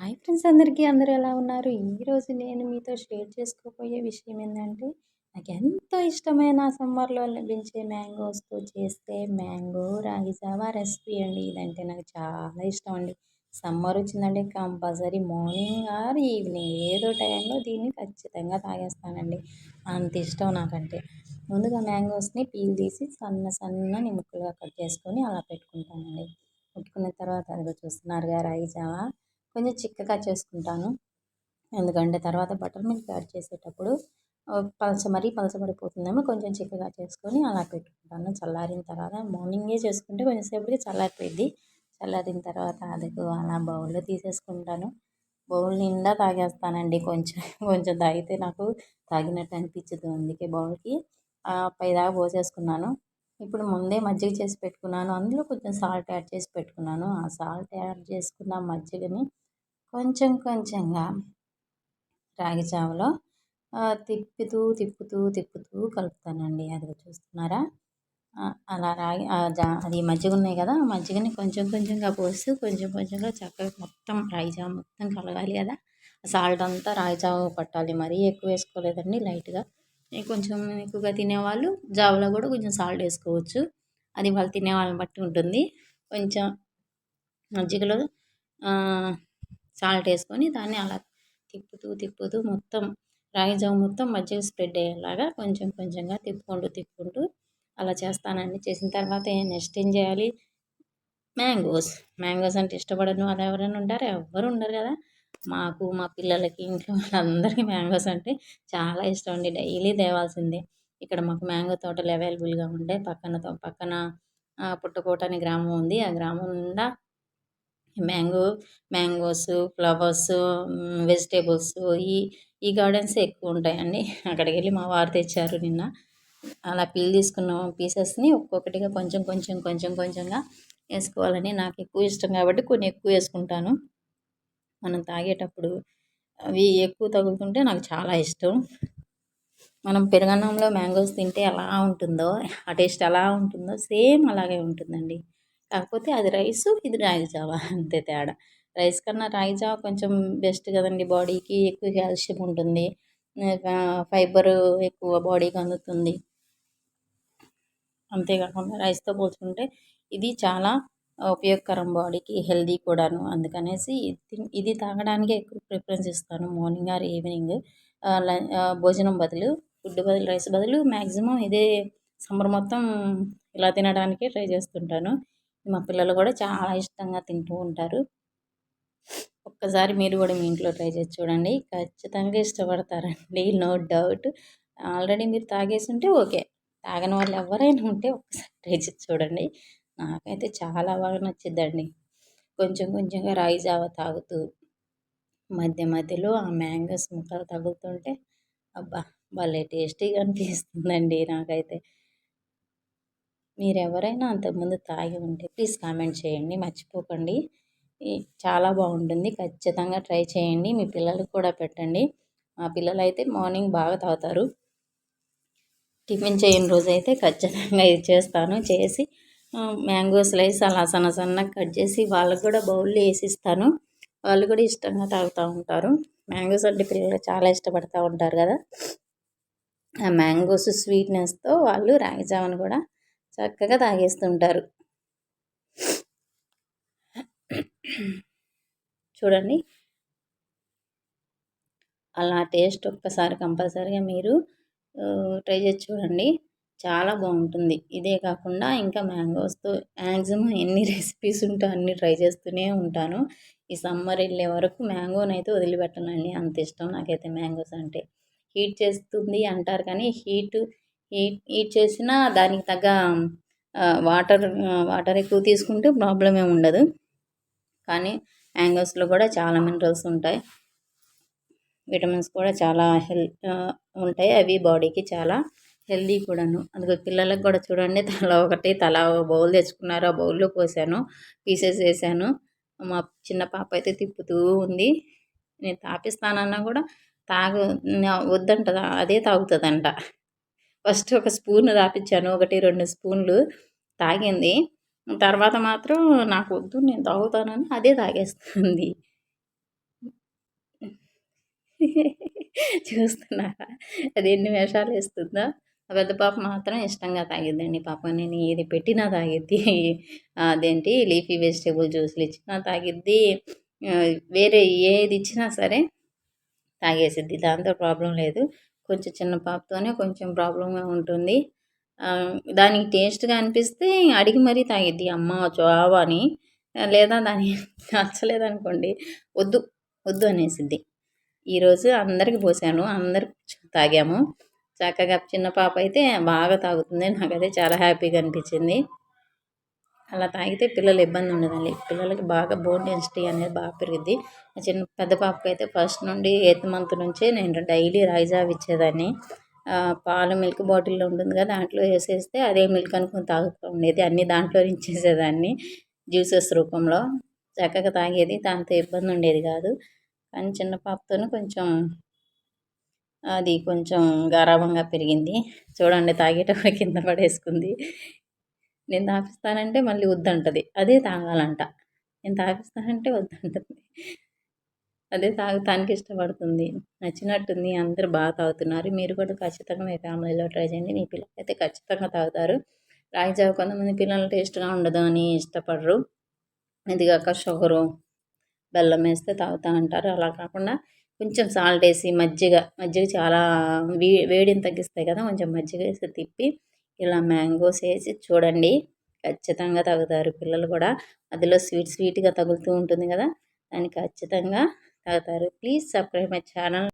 Hi friends అందరికీ. అందరూ ఎలా ఉన్నారు? ఈరోజు నేను మీతో షేర్ చేసుకోబోయే విషయం ఏంటంటే నాకు ఎంతో ఇష్టమైన సమ్మర్లో లభించే మ్యాంగోస్తో చేస్తే మ్యాంగో రాగి జావా రెసిపీ అండి. ఇదంటే నాకు చాలా ఇష్టం అండి. సమ్మర్ వచ్చిందంటే కంపల్సరీ మార్నింగ్ ఆర్ ఈవినింగ్ ఏదో టైంలో దీన్ని ఖచ్చితంగా తాగేస్తానండి. అంత ఇష్టం నాకంటే. ముందుగా మ్యాంగోస్ని పీల్ తీసి సన్న సన్న నిముక్కలుగా కట్ చేసుకొని అలా పెట్టుకుంటానండి. పెట్టుకున్న తర్వాత అదిగో చూస్తున్నారుగా రాగి జావా. కొంచెం చిక్కగా చేసుకుంటాను. ఎందుకంటే తర్వాత బటర్ మిల్క్ యాడ్ చేసేటప్పుడు పలచ మరీ పలచబడిపోతుందేమో కొంచెం చిక్కగా చేసుకొని అలా పెట్టుకుంటాను. చల్లారిన తర్వాత మార్నింగే చేసుకుంటే కొంచెంసేపటికి చల్లారిపోయింది చల్లారిన తర్వాత అది అలా బౌల్లో తీసేసుకుంటాను. బౌల్ నిండా తాగేస్తానండి. కొంచెం కొంచెం తాగితే నాకు తాగినట్టు అనిపించదు అందుకే బౌల్కి పైదాకా పోసేసుకున్నాను. ఇప్పుడు ముందే మజ్జిగ చేసి పెట్టుకున్నాను. అందులో కొంచెం సాల్ట్ యాడ్ చేసి పెట్టుకున్నాను. ఆ సాల్ట్ యాడ్ చేసుకున్న మజ్జిగని కొంచెం కొంచెంగా రాగి జావలో తిప్పుతూ తిప్పుతూ తిప్పుతూ కలుపుతానండి. అది చూస్తున్నారా? అలా రాగి జా అది మజ్జిగ ఉన్నాయి కదా మజ్జిగని కొంచెం కొంచెంగా పోస్తూ కొంచెం కొంచెంగా చక్కగా మొత్తం రాగి జావ మొత్తం కలగాలి కదా. సాల్ట్ అంతా రాగి జావ పట్టాలి మరీ ఎక్కువ వేసుకోలేదండి లైట్గా. కొంచెం ఎక్కువగా తినేవాళ్ళు జావలో కూడా కొంచెం సాల్ట్ వేసుకోవచ్చు. అది వాళ్ళు తినే వాళ్ళని బట్టి ఉంటుంది. కొంచెం మజ్జిగలో సాల్ట్ వేసుకొని దాన్ని అలా తిప్పుతూ తిప్పుతూ మొత్తం రాగి జావ మొత్తం మజ్జిగ స్ప్రెడ్ అయ్యేలాగా కొంచెం కొంచెంగా తిప్పుకుంటూ తిప్పుకుంటూ అలా చేస్తానండి. చేసిన తర్వాత నెక్స్ట్ ఏం చేయాలి? మ్యాంగోస్. మ్యాంగోస్ అంటే ఇష్టపడను వాళ్ళు ఎవరైనా ఉంటారు? ఎవ్వరు ఉండరు కదా. మాకు మా పిల్లలకి ఇంట్లో వాళ్ళందరికీ మ్యాంగోస్ అంటే చాలా ఇష్టం అండి. డైలీ తేవాల్సిందే. ఇక్కడ మాకు మ్యాంగో తోటలు అవైలబుల్గా ఉంటాయి పక్కన పక్కన పుట్టకోట అనే గ్రామం ఉంది. ఆ గ్రామం నిండా మ్యాంగో మ్యాంగోస్ ఫ్లవర్స్ వెజిటేబుల్స్ ఈ ఈ గార్డెన్స్ ఎక్కువ ఉంటాయండి అక్కడికి వెళ్ళి మా వారు తెచ్చారు నిన్న. అలా పీల్ తీసుకున్న పీసెస్ని ఒక్కొక్కటిగా కొంచెం కొంచెం కొంచెం కొంచెంగా వేసుకోవాలని నాకు ఎక్కువ ఇష్టం కాబట్టి కొన్ని ఎక్కువ వేసుకుంటాను. మనం తాగేటప్పుడు అవి ఎక్కువ తగులుతుంటే నాకు చాలా ఇష్టం. మనం పెరుగన్నంలో మ్యాంగోస్ తింటే ఎలా ఉంటుందో ఆ టేస్ట్ ఎలా ఉంటుందో సేమ్ అలాగే ఉంటుందండి. కాకపోతే అది రైస్ ఇది రాగి జావా అంతే తేడా. రైస్ కన్నా రాగి జావ కొంచెం బెస్ట్ కదండి బాడీకి ఎక్కువ కాల్షియం ఉంటుంది. ఫైబర్ ఎక్కువ బాడీకి అందుతుంది. అంతేకాకుండా రైస్తో పోల్చుకుంటే ఇది చాలా ఉపయోగకరం బాడీకి హెల్దీ కూడాను. అందుకనేసి ఇది తాగడానికి ఎక్కువ ప్రిఫరెన్స్ ఇస్తాను మార్నింగ్ ఆర్ ఈవినింగ్. భోజనం బదులు ఫుడ్ బదులు రైస్ బదులు మ్యాక్సిమం ఇదే సమ్మర్ మొత్తం ఇలా తినడానికే ట్రై చేస్తుంటాను. మా పిల్లలు కూడా చాలా ఇష్టంగా తింటూ ఉంటారు. ఒక్కసారి మీరు కూడా మీ ఇంట్లో ట్రై చేసి చూడండి. ఖచ్చితంగా ఇష్టపడతారండి. No doubt. ఆల్రెడీ మీరు తాగేసి ఉంటే ఓకే. తాగని వాళ్ళు ఎవరైనా ఉంటే ఒక్కసారి ట్రై చేసి చూడండి. నాకైతే చాలా బాగా నచ్చిద్దండి. కొంచెం కొంచెంగా రాయి జావ తాగుతూ మధ్య మధ్యలో ఆ మ్యాంగోస్ ముక్కలు తగులుతుంటే అబ్బా! భలే టేస్టీగా అనిపిస్తుందండి నాకైతే. మీరు ఎవరైనా అంతకుముందు తాగి ఉంటే ప్లీజ్ కామెంట్ చేయండి మర్చిపోకండి. చాలా బాగుంటుంది. ఖచ్చితంగా ట్రై చేయండి. మీ పిల్లలకు కూడా పెట్టండి. మా పిల్లలు అయితే మార్నింగ్ బాగా తాగుతారు. టిఫిన్ చేయని రోజు అయితే ఖచ్చితంగా ఇది చేస్తాను. చేసి మ్యాంగో స్లైస్ అలా సన్న సన్నగా కట్ చేసి వాళ్ళకు కూడా బౌల్లో వేసిస్తాను. వాళ్ళు కూడా ఇష్టంగా తాగుతూ ఉంటారు. మ్యాంగోస్ అంటే పిల్లలు చాలా ఇష్టపడుతూ ఉంటారు కదా. ఆ మ్యాంగోస్ స్వీట్నెస్తో వాళ్ళు రాగి జావను కూడా చక్కగా తాగేస్తుంటారు. చూడండి. అలా టేస్ట్ ఒక్కసారి కంపల్సరీగా మీరు ట్రై చేసి చూడండి. చాలా బాగుంటుంది. ఇదే కాకుండా ఇంకా మ్యాంగోస్తో మ్యాక్సిమం ఎన్ని రెసిపీస్ ఉంటే అన్ని ట్రై చేస్తూనే ఉంటాను. ఈ సమ్మర్ వెళ్ళే వరకు మ్యాంగోనైతే వదిలిపెట్టనండి. అంత ఇష్టం నాకైతే మ్యాంగోస్ అంటే. హీట్ చేస్తుంది అంటారు కానీ హీట్ హీట్ హీట్ చేసినా దానికి తగ్గ వాటర్ వాటర్ ఎక్కువ తీసుకుంటే ప్రాబ్లం ఏమి ఉండదు. కానీ మ్యాంగోస్లో కూడా చాలా మినరల్స్ ఉంటాయి. విటమిన్స్ కూడా చాలా హెల్ ఉంటాయి. అవి బాడీకి చాలా హెల్దీ కూడాను. అందుకే పిల్లలకు కూడా చూడండి తల ఒకటి తల బౌల్ తెచ్చుకున్నారు. ఆ బౌల్లో పోసాను పీసెస్ వేసాను. మా చిన్న పాప అయితే తిప్పుతూ ఉంది. నేను తాపిస్తానన్నా కూడా తాగు వద్దంట అదే తాగుతుందంట. ఫస్ట్ ఒక స్పూన్ రాపించాను ఒకటి రెండు స్పూన్లు తాగింది. తర్వాత మాత్రం నాకు వద్దు నేను తాగుతానని అదే తాగేస్తుంది. చూస్తున్నారా? అది ఎన్ని వేషాలు వేస్తుందో? ఆ పెద్ద పాప మాత్రం ఇష్టంగా తాగిద్దండి. పాపం నేను ఏది పెట్టినా తాగిద్ది. అదేంటి? లీఫీ వెజిటేబుల్ జ్యూస్లు ఇచ్చినా తాగిద్ది. వేరే ఏది ఇచ్చినా సరే తాగేసిద్ది. దాంతో ప్రాబ్లం లేదు. కొంచెం చిన్న పాపతోనే కొంచెం ప్రాబ్లంగా ఉంటుంది. దానికి టేస్ట్గా అనిపిస్తే అడిగి మరీ తాగిద్ది. అమ్మ చావా అని. లేదా దాని నచ్చలేదు అనుకోండి వద్దు వద్దు అనేసిద్ది. ఈరోజు అందరికి పోసాను. అందరు తాగాము. చక్కగా చిన్న పాప అయితే బాగా తాగుతుంది. నాకైతే చాలా హ్యాపీగా అనిపించింది. అలా తాగితే పిల్లలు ఇబ్బంది ఉండదండి. పిల్లలకి బాగా బోన్ డెన్సిటీ అనేది బాగా పెరిగిద్ది. చిన్న పెద్ద పాపకి అయితే ఫస్ట్ నుండి ఎయిత్ మంత్ నుంచే నేను డైలీ రైజావ్ ఇచ్చేదాన్ని. పాలు మిల్క్ బాటిల్లో ఉంటుంది కదా దాంట్లో వేసేస్తే అదే మిల్క్ అనుకుని తాగుతూ ఉండేది. అన్నీ దాంట్లో ఇచ్చేసేదాన్ని జ్యూసెస్ రూపంలో. చక్కగా తాగేది దాంతో ఇబ్బంది ఉండేది కాదు. కానీ చిన్న పాపతోనే కొంచెం అది కొంచెం గారాభంగా పెరిగింది. చూడండి తాగేటప్పుడు కింద పడేసుకుంది. నేను తాపిస్తానంటే మళ్ళీ వద్దంటది. అదే తాగాలంట. నేను తాపిస్తానంటే వద్దంటది. అదే తాగటానికి ఇష్టపడుతుంది. నచ్చినట్టుంది. అందరు బాగా తాగుతున్నారు. మీరు కూడా ఖచ్చితంగా మీ ఫ్యామిలీలో ట్రై చేయండి. మీ పిల్లలు అయితే ఖచ్చితంగా తాగుతారు. రాగి జావ కొంతమంది పిల్లలు టేస్ట్గా ఉండదు అని ఇష్టపడరు. ఇదిగాక షుగరు బెల్లం వేస్తే తాగుతా అంటారు. అలా కాకుండా కొంచెం సాల్ట్ వేసి మజ్జిగ మజ్జిగ చాలా వే వేడిని తగ్గిస్తాయి కదా కొంచెం మజ్జిగ వేసి తిప్పి ఇలా మ్యాంగోస్ వేసి చూడండి. ఖచ్చితంగా తాగుతారు పిల్లలు కూడా. అందులో స్వీట్ స్వీట్గా తగులుతూ ఉంటుంది కదా. దాన్ని ఖచ్చితంగా తాగుతారు. Please subscribe my channel.